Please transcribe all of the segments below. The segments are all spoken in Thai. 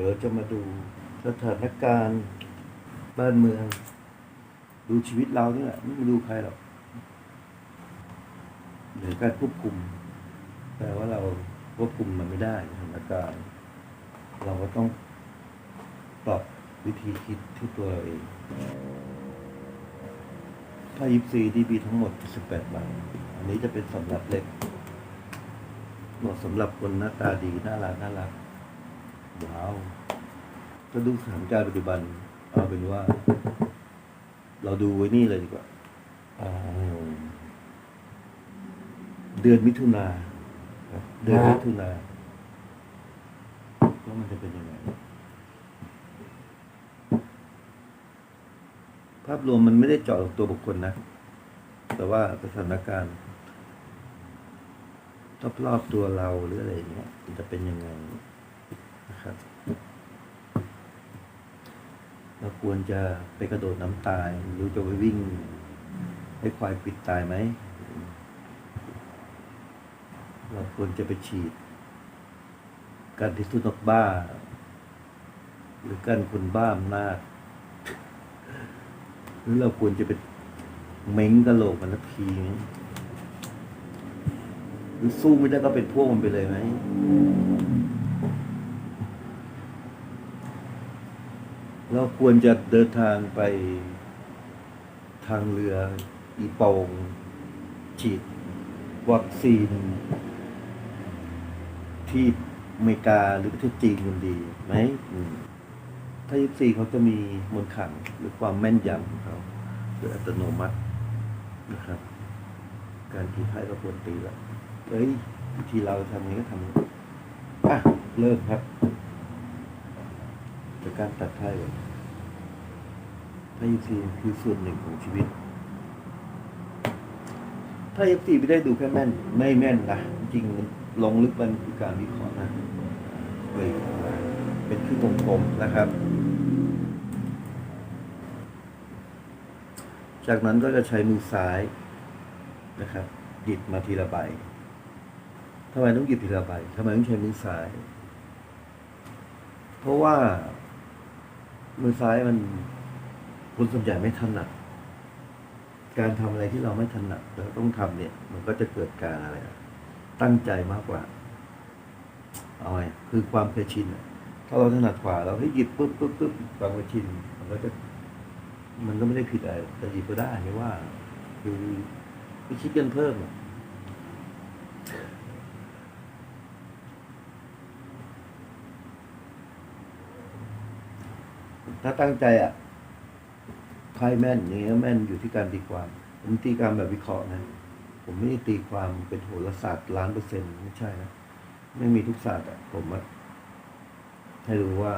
ดี๋ยวเราจะมาดูสถานการณ์บ้านเมือง ดูชีวิตเราเนี่แหละไม่มาดูใครหรอกเหนือการควบคุมแต่ว่าเราควบคุมมันไม่ได้สถานการณ์เราก็ต้องปรับวิธีคิดที่ตัวเราเองถ้ายิบซีดีบีทั้งหมด 18บาทอันนี้จะเป็นสำหรับเล็กเหมาะสำหรับคนหน้าตาดี น่ารักน่ารัก ว้าวถ้าดูสถานการณ์ปัจจุบัน เอาเป็นว่า เราดูไว้นี่เลยดีกว่า เดือนมิถุนาเดือนมิถุนาว่ามันจะเป็นยังไง ภาพรวมมันไม่ได้เจาะตัวบุคคลนะ แต่ว่าสถานการณ์รอบๆตัวเราหรืออะไรอย่างเงี้ยจะเป็นยังไง นะครับ เราควรจะไปกระโดดน้ำตายหรือจะไปวิ่ง ให้ควายปิดตายไหม เราควรจะไปฉีด การที่สุนัขบ้า หรือการคนบ้าอำนาจหรือเราควรจะไปเม้งกะโหลกมันสักทีไหมหรือสู้ไม่ได้ก็เป็นพวกมันไปเลยไหม เราควรจะเดินทางไปทางเรืออีโปงฉีดวัคซีน ที่อเมริกาหรือประเทศจีนคนดีไหมอืมถ้ายิปซีเขาจะมีมนต์ขลังหรือความแม่นยำของเขาโดยอัตโนมัตินะครับ การตีไพ่ก็ควรตีละเอ้ยวิธีเราทำยังไงก็ทำอย่างนี้อะเริ่มครับ จากการตัดไพ่ไพ่ยิปซีคือส่วนหนึ่งของชีวิต ถ้ายิปซีไม่ได้ดูแค่แม่น ไม่แม่นนะจริงๆลงลึกมันคือการวิเคราะห์นะเลยเป็นคือกลมๆนะครับ จากนั้นก็จะใช้มือซ้ายนะครับ หยิบมาทีละใบทำไมต้องหยิบทีละใบทำไมต้องใช้มือซ้าย เพราะว่า มือซ้ายมันคนส่วนใหญ่ไม่ถนัดการทำอะไรที่เราไม่ถนัดเราต้องทำเนี่ย มันก็จะเกิดการอะไร ตั้งใจมากกว่าเอาไงคือความเคยชินอะถ้าเราถนัดขวาเราให้หยิบปุ๊บปุ๊บปุ๊บความเคยชินมันก็จะ มันก็ไม่ได้ผิดอะไรแต่หยิบก็ได้ไม่ว่า คือไม่คิดกันเพิ่มอะ ถ้าตั้งใจอะไพ่แม่นอย่างเงี้ยแม่นอยู่ที่การตีความผมตีความแบบวิเคราะห์นะ ผมไม่ได้ตีความเป็นโหราศาสตร์ล้านเปอร์เซ็นต์ไม่ใช่นะไม่มีทุกศาสตร์อะผมอะให้รู้ว่า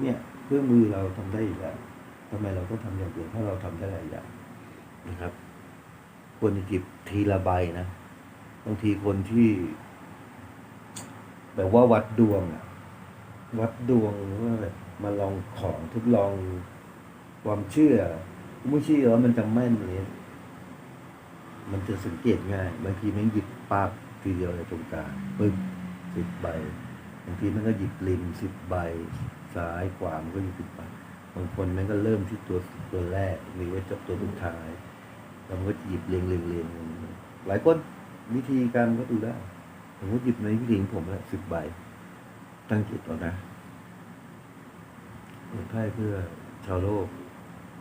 เนี่ยเครื่องมือเราทำได้อยู่แล้วทำไมเราต้องทำอย่างอื่นถ้าเราทำได้หลายอย่างนะครับควรจะหยิบทีละใบนะบางทีคนที่แบบว่าวัดดวงอะ วัดดวงว่าแบบมาลองของทดลองความเชื่อไม่เชื่อว่ามันจะแม่นเลยมันจะสังเกตง่ายบางทีมันหยิบปาบทีเดียวเลยตรงกลางปึ้งสิบใบบางทีมันก็หยิบริมสิบใบซ้ายขวามันก็หยิบสิบใบบางคนมันก็เริ่มที่ตัวตัวแรกหรือว่าจบตัวสุดท้ายแล้วมันก็หยิบเรียงเรียงเรียงหลายคนวิธีการก็ดูได้ผมก็หยิบในวิธีของผมแหละสิบใบ ตั้งจิตเอานะเปิดไพ่เพื่อชาวโลก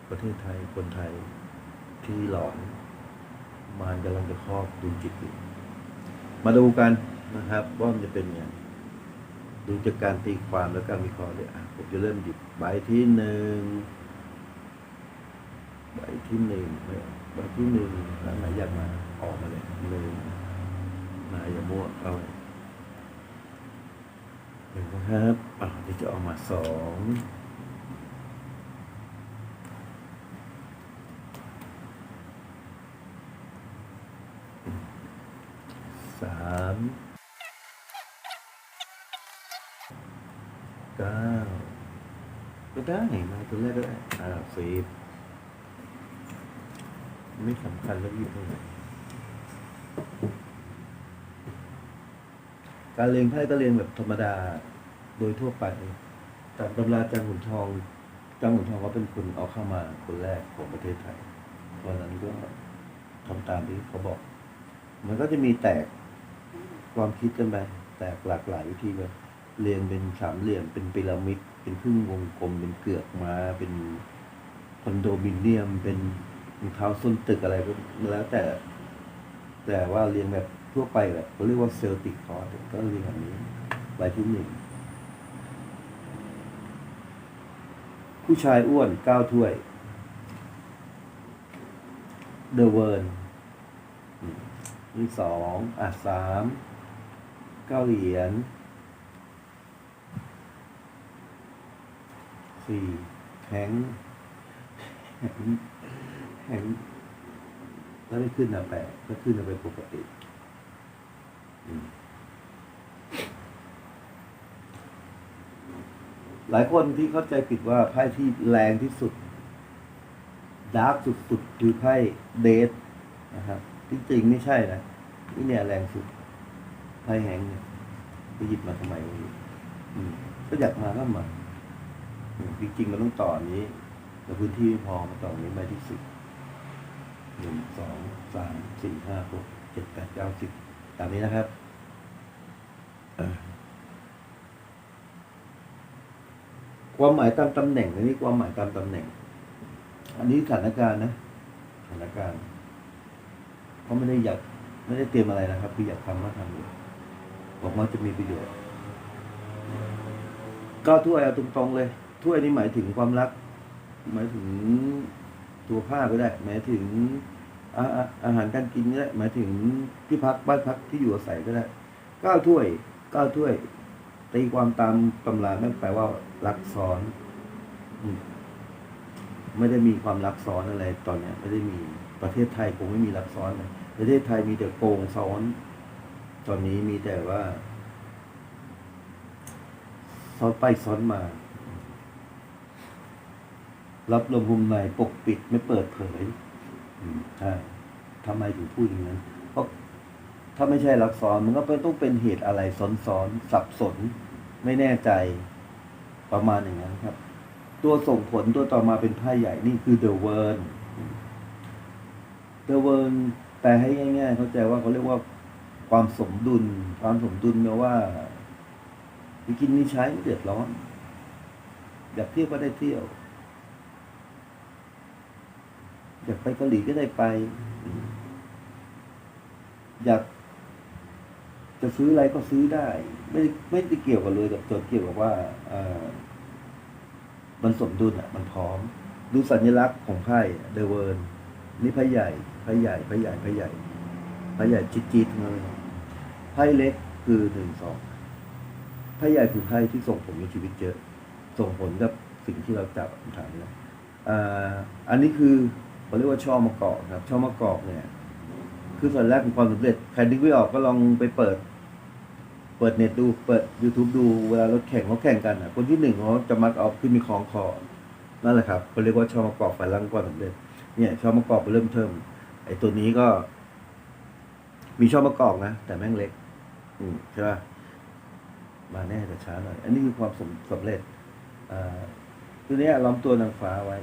ประเทศไทยคนไทยที่หลอน มารกำลังจะครอบดูจิตอยู่มาดูกันนะครับ ว่ามันจะเป็นไงดูจากการตีความและการวิเคราะห์เลยอะผมจะเริ่มหยิบใบที่หนึ่งใบที่หนึ่งใบที่หนึ่งแล้วไหนอยากมาออกมาเลยหนึ่งนายอย่ามั่วเอาเลย หนึ่งนะครับอะเดี๋ยวจะออกมาสองสามเก้าก็ได้มาตัวแรกก็ได้อ่าสิบไม่สำคัญแล้วหยิบตรงไหน การเรียงไพ่ก็เรียงแบบธรรมดาโดยทั่วไปตามตำราจางขุนทองจางขุนทองเขาเป็นคนเอาเข้ามาคนแรกของประเทศไทยเพราะฉะนั้นก็ทำตามที่เขาบอก มันก็จะมีแตกความคิดกันไปแตกหลากหลายวิธีเลยเรียงเป็นสามเหลี่ยมเป็นพีระมิดเป็นครึ่งวงกลม เป็นเกือกมาเป็นคอนโดมิเนียมเป็นรองเท้าส้นตึกอะไรก็แล้วแต่ แต่ว่าเรียงแบบ ทั่วไปแบบเขาเรียกว่าเซลติกคอร์ดก็เรียงแบบนี้ใบที่หนึ่งผู้ชายอ้วนเก้าถ้วย เดอะเวิร์นนี่สองอะสามเก้าเหรียญสี่แข็งแข็งแข็งแล้วไม่ขึ้นอะแปดก็ขึ้นอะเป็นปกติ หลายคนที่เข้าใจผิดว่าไพ่ที่แรงที่สุดดาร์กสุดๆคือไพ่เดทนะครับจริงๆไม่ใช่นะนี่เนี่ยแรงสุดไพ่แหงเนี่ยไปหยิบมาทำไมวะเนี่ยอืมก็อยากมาก็มาจริงๆมันต้องต่ออันนี้ แต่พื้นที่ไม่พอมาต่ออันนี้ไปที่สิบหนึ่งสองสามสี่ห้าหกเจ็ดแปดเก้าสิบ ตามนี้นะครับความหมายตามตำแหน่งอันนี้ความหมายตามตำแหน่ง อันนี้สถานการณ์นะสถานการณ์เขาไม่ได้อยากไม่ได้เตรียมอะไรนะครับ คืออยากทำก็ทำเลยบอกว่าจะมีประโยชน์ก็ถ้วยเอาตรงๆเลยถ้วยนี่หมายถึงความรัก หมายถึงตัวผ้าก็ได้หมายถึง อาอาหารการกินก็ได้หมายถึงที่พักบ้านพักที่อยู่อาศัยก็ได้เก้าถ้วยเก้าถ้วยตีความตามตำรานั่นแปลว่ารักซ้อนอมไม่ได้มีความรักซ้อนอะไรตอนเนี้ยไม่ได้มีประเทศไทยคงไม่มีรักซ้อนเลยประเทศไทยมีแต่โกงซ้อน ตอนนี้มีแต่ว่าซ้อนไปซ้อนมา รับลมหุมในปกปิดไม่เปิดเผย ใช่ทำไมถึงพูดอย่างนั้นเพราะถ้าไม่ใช่รักซ้อนมันก็เป็นต้องเป็นเหตุอะไรซ้อนๆสับสน ไม่แน่ใจประมาณอย่างนั้นครับ ตัวส่งผลตัวต่อมาเป็นไพ่ใหญ่นี่คือ The w o r l The w o r l แปลให้ง่าย ๆ เข้าใจว่าเขาเรียกว่าความสมดุล ความสมดุลแปลว่ามีกินมีใช้ไม่เดือดร้อน อยากเที่ยวก็ได้เที่ยว อยากไปเกาหลีก็ได้ไป อยาก จะซื้ออะไรก็ซื้อได้ ไม่ไม่ได้เกี่ยวกับเลยกับตัวเกี่ยวกับว่าอมันสมดุลอะ มันพร้อม ดูสัญลักษณ์ของไพ่เดเวิร์นนี่ไพ่ใหญ่ไพ่ใหญ่ไพ่ใหญ่ไพ่ใหญ่ไพ่ใหญ่จิ๊ดจิ๊ดๆทั้งนั้นเลยไพ่เล็กคือหนึ่งสองไพ่ใหญ่คือไพ่ที่ส่งผลในชีวิตเยอะ ส่งผลกับสิ่งที่เราจับคำถามนี้อ่าอันนี้คือ เขาเรียกว่าช่อมะกอกครับช่อมะกอกเนี่ย คือส่วนแรกของความสำเร็จใครนึกไม่ออกก็ลองไปเปิด เปิดเน็ตดูเปิด YouTube ดูเวลารถแข่งเขาแข่งกันอะ คนที่หนึ่งเขาจะมักเอาขึ้นมีคองคอนั่นแหละครับเขาเรียกว่าช่อมะกอกฝันรังความสำเร็จ เนี่ยช่อมะกอกเริ่มเทิมไอ้ตัวนี้ก็ มีช่อมะกอกนะแต่แม่งเล็ก อืมใช่ป่ะมาแน่แต่ช้าหน่อย อันนี้คือความสำสำเร็จอ่าตัวนี้ล้อมตัวนางฟ้าไว้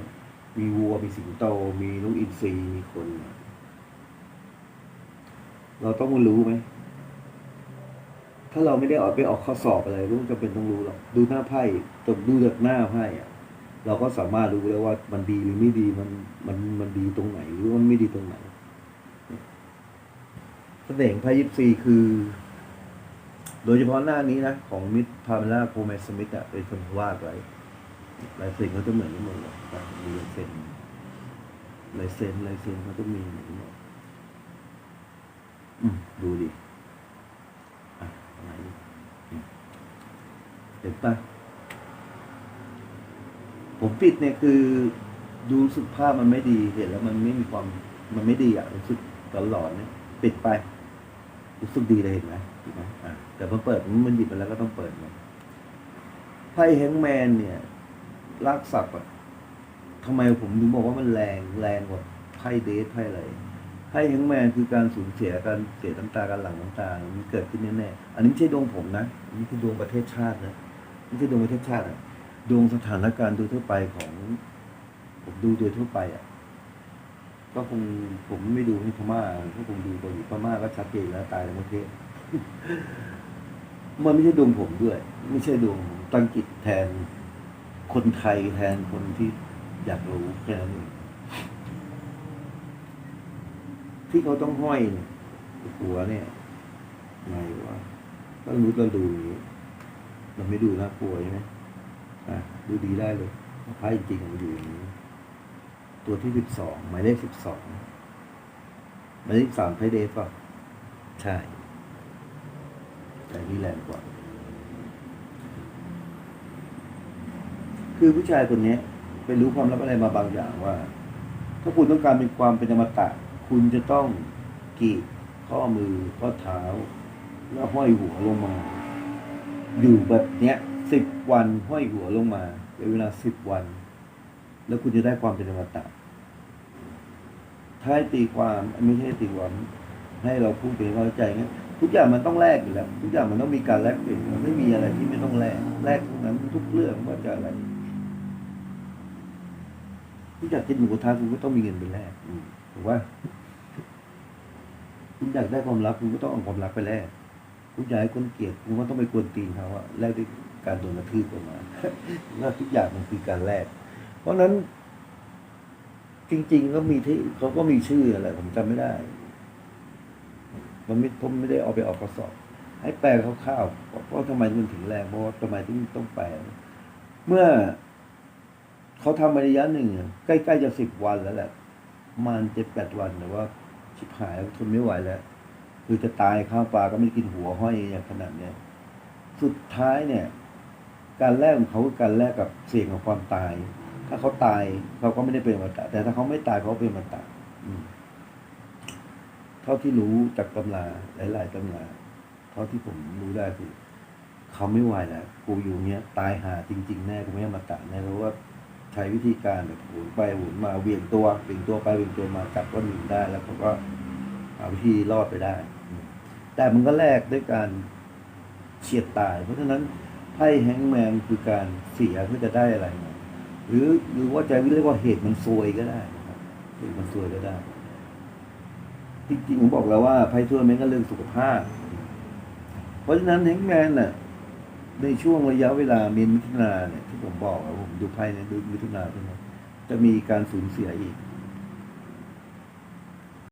มีวัวมีสิงโต มีลูกอินทรีมีคน เราต้องรู้ไหม ถ้าเราไม่ได้ออกไปออกข้อสอบอะไรรู้จำเป็นต้องรู้หรอก ดูหน้าไพ่จบดูจากหน้าไพ่อะเราก็สามารถรู้แล้วว่ามันดีหรือไม่ดีมันมันมันดีตรงไหน หรือมันไม่ดีตรงไหนเสน่ห์ไพ่ยิปซีคือ โดยเฉพาะหน้านี้นะ ของมิตรพาเมล่าโคเมสมิธอะเป็นคนวาดไว้ ลายเซ็นเขาจะเหมือนกันหมดเลยมีลายเซ็นลายเซ็นลายเซ็นเขาจะมีเหมือนกันหมดอืมดูดิอะไหนอืมเห็นปะผมปิดเนี่ยคือดูสึกภาพมันไม่ดีเห็นแล้วมันไม่มีความมันไม่ดีอะรู้สึกหลอนๆเนี่ยปิดไปรู้สึกดีเลยเห็นไหมเห็นไหมอะแต่พอเปิดมันหยิบไปแล้วก็ต้องเปิดมันไพ่แฮงแมนเนี่ย ลากศัพท์อะทำไมผมถึงบอกว่ามันแรงแรงกว่าไพ่เดทไพ่อะไรไพ่แฮงแมนคือการสูญเสียการเสียน้ำตาการหลั่งน้ำตามันเกิดขึ้นแน่ๆอันนี้ไม่ใช่ดวงผมนะอันนี้คือดวงประเทศชาตินะไม่ใช่ดวงประเทศชาติอะดวงสถานการณ์โดยทั่วไปของ ผมดูโดยทั่วไปอะ ก็คงผมไม่ดูที่พม่าก็คงดูเกาหลีพม่าก็ชัดเจนแล้วตายทั้งประเทศมันไม่ใช่ดวงผมด้วย ไม่ใช่ดวงตั้งจิตแทน คนไทยแทนคนที่อยากรู้แค่นั้นเองที่เขาต้องห้อยเนี่ยหัวเนี่ยไงวะก็รู้เราดูอย่างนี้เราไม่ดูน่ากลัวใช่ไหมอะดูดีได้เลยไพ่จริงๆมันอยู่อย่างนี้ ตัวที่สิบสองหมายเลขสิบสองหมายเลขสามไพ่เดฟป่ะใช่ แต่นี่แรงกว่า คือผู้ชายคนนี้ไปรู้ความลับอะไรมาบางอย่างว่า ถ้าคุณต้องการเป็นความเป็นอมตะ คุณจะต้องกรีดข้อมือข้อเท้า แล้วห้อยหัวลงมา อยู่แบบเนี้ยสิบวันห้อยหัวลงมาเป็นเวลาสิบวัน แล้วคุณจะได้ความเป็นอมตะถ้าให้ตีความไม่ใช่ตีความให้เราพูดเป็นเข้าใจงั้นทุกอย่างมันต้องแลกอยู่แล้ว ทุกอย่างมันต้องมีการแลกเปลี่ยนมันไม่มีอะไรที่ไม่ต้องแลกแลกทั้งนั้นทุกเรื่องว่าจะอะไร คุณอยากกินหมูกระทะคุณก็ต้องมีเงินไปแลกถูกว่า คุณอยากได้ความรักคุณก็ต้องเอาความรักไปแลกคุณอยากให้คนเกลียดคุณก็ต้องไปกวนตีนเขาอะแลกด้วยการโดนกระทืบออกมาว่าทุกอย่างมันคือการแลกเพราะฉะนั้น จริง ๆ ก็มีที่เขาก็มีชื่ออะไรผมจำไม่ได้ มันไม่ผมไม่ได้เอาไปออกข้อสอบ ให้แปลคร่าวๆเพราะทำไมมันถึงแรงเพราะว่าทำไมต้องต้องแปลเมื่อ เขาทำมาระยะหนึ่งใกล้ๆจะสิบวันแล้วแหละมันเจ็ดแปดวันแต่ว่าชิบหายทนไม่ไหวแล้ว คือจะตายข้าวปลาก็ไม่กินหัวห้อยอย่างขนาดเนี้ยสุดท้ายเนี่ย การแลกของเขาคือการแลกกับเสี่ยงของความตาย ถ้าเขาตายเขาก็ไม่ได้เป็นอมตะแต่ถ้าเขาไม่ตายเขาเป็นอมตะเท่าที่รู้จากตำราหลาย ๆตำราเท่าที่ผมรู้ได้คือเขาไม่ไหวแล้วกูอยู่เนี้ยตายหาจริง ๆ แน่กูไม่มาตะแน่เพราะว่า ใช้วิธีการแบบหมุนไปหมุนมาเวียงตัวเวี่ยงตัวไปเวี่ยงตัวมาจับก้อนหินได้ แล้วเขาก็หาวิธีรอดไปได้ แต่มันก็แลกด้วยการเฉียดตาย เพราะฉะนั้นไพ่แฮงแมนคือการเสียเพื่อจะได้อะไรมาหรือหรือว่าจะเรียกว่าเหตุมันซวยก็ได้นะครับเหตุมันซวยก็ได้จริงๆผมบอกแล้วว่าไพ่ถ้วยแม่งก็เรื่องสุขภาพ เพราะฉะนั้นแฮงแมนน่ะ ในช่วงระยะเวลาเมนมิถุนาเนี่ยที่ผมบอกอะผมดูไพ่เนี่ยดูมิถุนาใช่ไหมจะมีการสูญเสียอีก